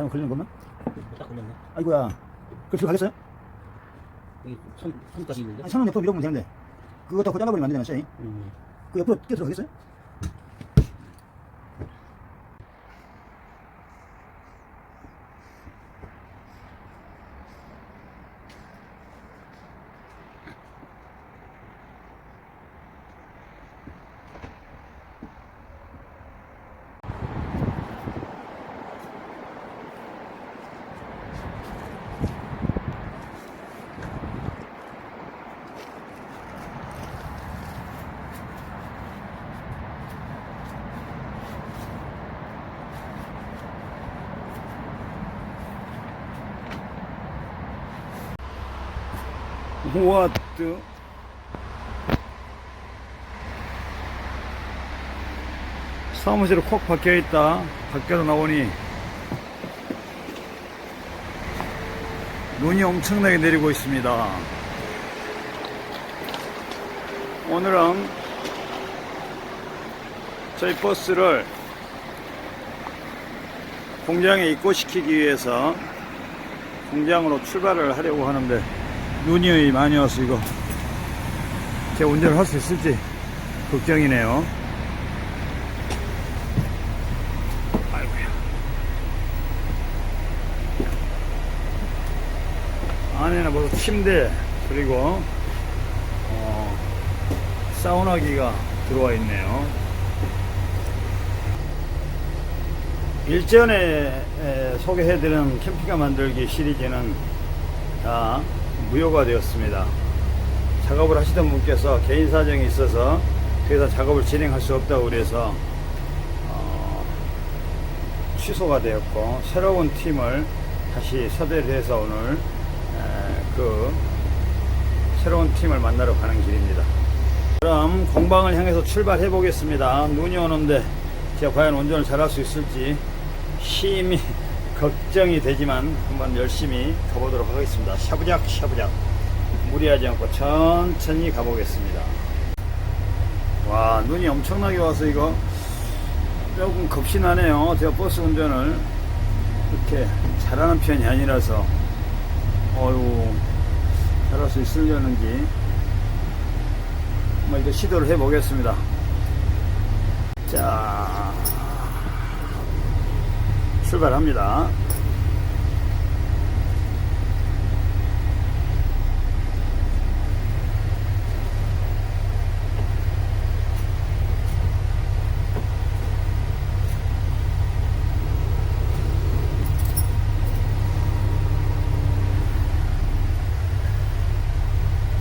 잘못 걸리는 것만? 딱 걸렸네. 아이고야. 그걸 들어가겠어요? 여기 손, 손까지 있는데. 아니, 선은 옆으로 밀어보면 되는데. 그거 더 잘라버리면 안 되잖아, 씨. 음. 그 옆으로 뛰어 들어가겠어요? 우와뜨 사무실에 콕 박혀 있다. 밖으로 나오니 눈이 엄청나게 내리고 있습니다. 오늘은 저희 버스를 공장에 입고시키기 위해서 공장으로 출발을 하려고 하는데 눈이 많이 와서 이거 제가 운전을 할 수 있을지 걱정이네요. 아이고야. 안에는 벌써 침대 그리고 어, 사우나기가 들어와 있네요. 일전에 에, 소개해드린 캠핑카 만들기 시리즈는 다 무효가 되었습니다. 작업을 하시던 분께서 개인 사정이 있어서 더 이상 작업을 진행할 수 없다고 그래서 어, 취소가 되었고 새로운 팀을 다시 섭외를 해서 오늘 에, 그 새로운 팀을 만나러 가는 길입니다. 그럼 공방을 향해서 출발해 보겠습니다. 눈이 오는데 제가 과연 운전을 잘할 수 있을지 심히 걱정이 되지만 한번 열심히 가보도록 하겠습니다. 샤부작 샤부작 무리하지 않고 천천히 가보겠습니다. 와 눈이 엄청나게 와서 이거 조금 겁신하네요. 제가 버스 운전을 그렇게 잘하는 편이 아니라서 어유 잘할 수 있으려는지 한번 이거 시도를 해보겠습니다. 자 출발합니다.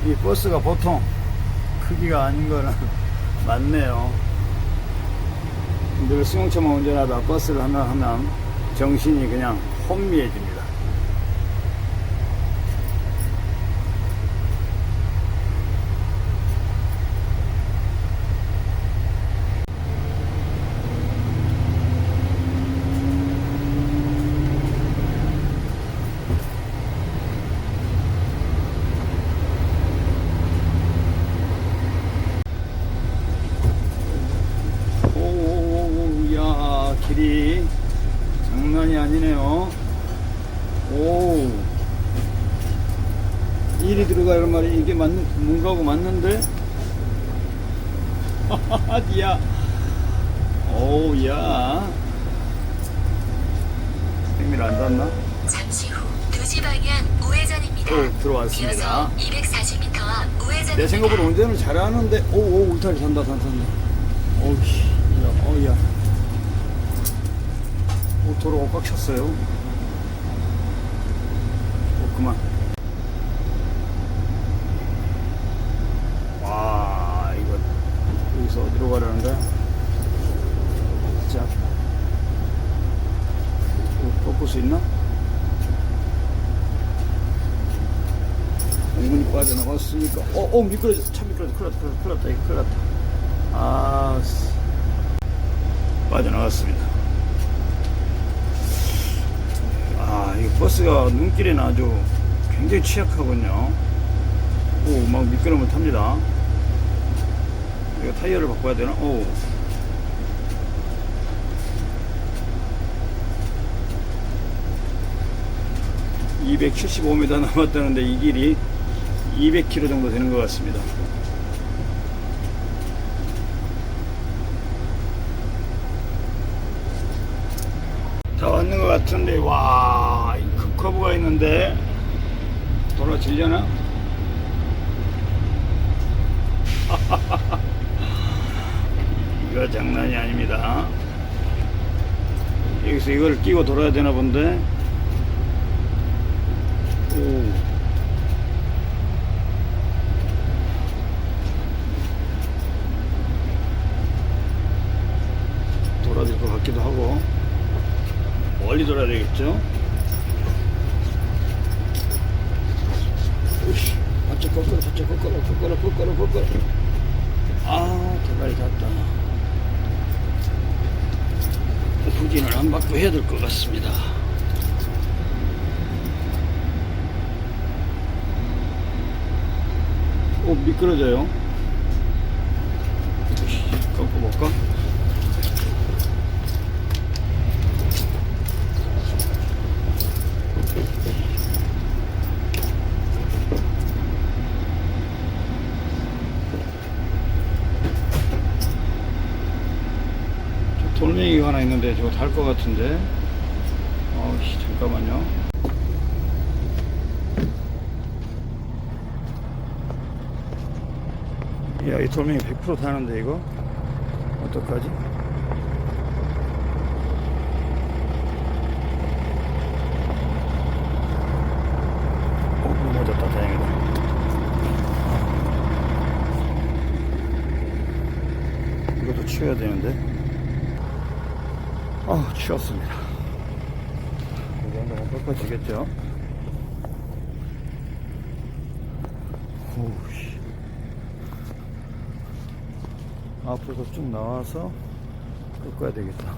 이 버스가 보통 크기가 아닌 거는 맞네요. 늘 승용차만 운전하다 버스를 하나 하면 정신이 그냥 혼미해집니다. 길이 아니네요 오 일이 들어가는 말이 이게 맞 뭔가고 맞는데 야 오야 생밀 안 닿나? 잠시 후 2시 방향 우회전입니다. 오, 들어왔습니다. 이어서 240m 앞 우회전입니다. 내 생각보다 운전을 잘하는데 오오 울타리 산다 산다 산다 오우씨 야 어우야 오 도로가 꽉 찼어요 오 그만 5 나왔으니까? 어, 어, 어 미끄러져 참 미끄러져 큰일 났다 큰일 났다 큰일 났다. 아 빠져나갔습니다. 아이 버스가 눈길에는 아주 굉장히 취약하군요. 오막 미끄럼을 탑니다. 이거 타이어를 바꿔야 되나? 오275m 남았다는데 이 길이 200km 정도 되는 것 같습니다. 다 왔는 것 같은데 와, 이 크- 커브가 있는데 돌아질려나? 이거 장난이 아닙니다. 여기서 이걸 끼고 돌아야 되나 본데. 오. 돌아야 될 것 같기도 하고. 멀리 돌아야 되겠죠? 으쌰, 바짝 꺾어라, 바짝 꺾어라, 꺾어라, 꺾어라, 꺾어라. 아, 대가리 닿다. 후진을 안 받고 해야 될 것 같습니다. 오, 미끄러져요. 으쌰, 꺾어볼까? 돌멩이가 하나 있는데 저거 달 것 같은데. 어씨 잠깐만요. 야 이 돌멩이 100% 다는데 이거? 어떡하지? 어 이것도 치워야 되는데 아 치웠습니다. 이 정도면 꺾어지겠죠? 앞으로 쭉 나와서 꺾어야 되겠다.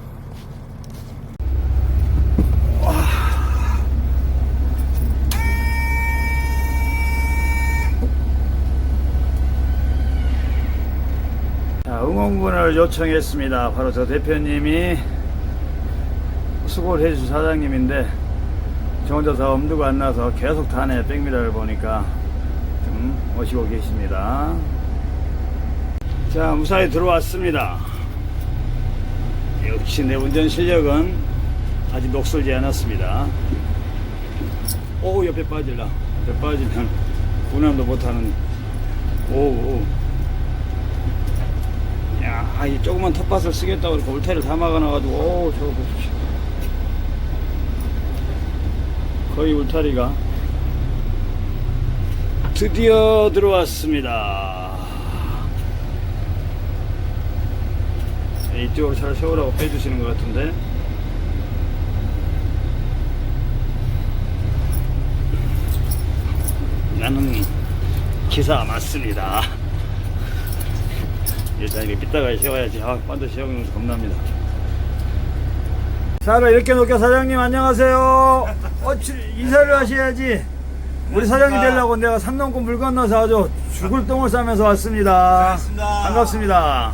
자, 응원군을 요청했습니다. 바로 저 대표님이 수고를 해주신 사장님인데 저 혼자서 엄두가 안 나서 계속 타네 백미러를 보니까 좀 오시고 계십니다. 자, 무사히 들어왔습니다. 역시 내 운전 실력은 아직 녹슬지 않았습니다. 오, 옆에 빠질라. 옆에 빠지면 운함도 못하는. 오, 오. 야, 이 조그만 텃밭을 쓰겠다고 울타리를 다 막아놔가지고, 오, 저거 보십시오. 거의 울타리가 드디어 들어왔습니다. 이쪽으로 잘 세우라고 빼주시는 것 같은데. 나는 기사 맞습니다. 일단 이렇게 삐딱하게 세워야지. 아, 반드시 세우는 거 겁납니다. 차를 이렇게 놓게 사장님 안녕하세요. 어, 치- 인사를 하셔야지. 우리 사장님 되려고 내가 삼동꾼 물 건너서 아주 죽을 똥을 싸면서 왔습니다. 반갑습니다.